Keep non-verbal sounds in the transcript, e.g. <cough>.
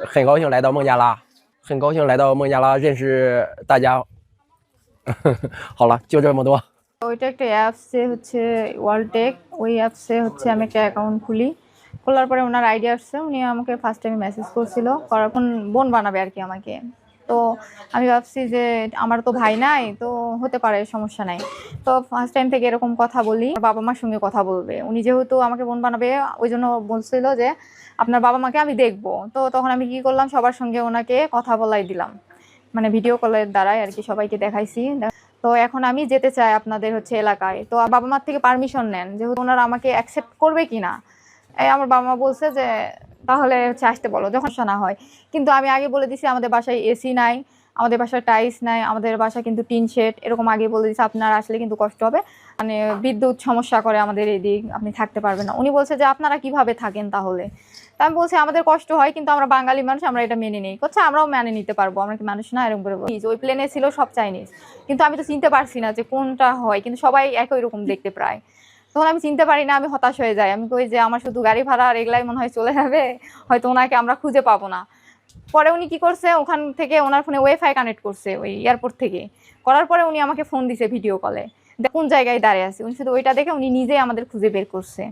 很高兴来到孟加拉，很高兴来到孟加拉认识大家。好了，就这么多。 ওইটা <laughs> একটা অ্যাপসে হচ্ছে ওয়ার্ল্ডটেক ওই অ্যাপসে হচ্ছে আমি একটা অ্যাকাউন্ট খুলি খোলার পরে ওনার আইডিয়া আসছে উনি আমাকে ফার্স্ট টাইম মেসেজ করছিল করার পর বোন বানাবে আর কি আমাকে তো আমি ভাবছি যে আমার তো ভাই নাই, তো হতে পারে সমস্যা নাই। তো ফার্স্ট টাইম থেকে এরকম কথা বলি বাবা মার সঙ্গে কথা বলবে। উনি যেহেতু আমাকে বোন বানাবে, ওই জন্য বলছিল যে আপনার বাবা মাকে আমি দেখব। তো তখন আমি কি করলাম, সবার সঙ্গে ওনাকে কথা বলাই দিলাম। মানে ভিডিও কলের দ্বারাই আর কি সবাইকে দেখাইছি। তো এখন আমি যেতে চাই আপনাদের হচ্ছে এলাকায়। তো বাবা মার থেকে পারমিশন নেন, যেহেতু ওনারা আমাকে অ্যাকসেপ্ট করবে কি না এই আমার বাবা মা বলছে যে, তাহলে হচ্ছে আসতে বলো, যখন শোনা হয়। কিন্তু আমি আগে বলে দিছি, আমাদের বাসায় এসি নাই, আমাদের বাসায় টাইলস নাই, আমাদের বাসায় কিন্তু টিন শেড। এরকম আগে বলে দিছি, আপনারা আসলে কিন্তু কষ্ট হবে। মানে বিদ্যুৎ সমস্যা করে আমাদের এদিক, আপনি থাকতে পারবেন না। উনি বলছে যে, আপনারা কীভাবে থাকেন তাহলে? তা আমি বলছি, আমাদের কষ্ট হয়, কিন্তু আমরা বাঙালি মানুষ, আমরা এটা মেনে নিই। করছে আমরাও মেনে নিতে পারব, আমরা কি মানুষ না? এরকম করে। ওই প্লেনে ছিল সব চাইনিজ কিন্তু আমি তো চিনতে পারছি না যে কোনটা হয়, কিন্তু সবাই একই রকম দেখতে প্রায়। তখন আমি চিনতে পারি না, আমি হতাশ হয়ে যাই। আমি কই যে আমার শুধু গাড়ি ভাড়া আর এগুলাই মনে হয় চলে যাবে, হয়তো ওনাকে আমরা খুঁজে পাবো না। পরে উনি কি করছে, ওখান থেকে ওনার ফোনে ওয়াইফাই কানেক্ট করছে, ওই এয়ারপোর্ট থেকে। করার পরে উনি আমাকে ফোন দিছে ভিডিও কলে কোন জায়গায় দাঁড়িয়ে আছে। উনি শুধু ওইটা দেখে উনি নিজেই আমাদের খুঁজে বের করছে।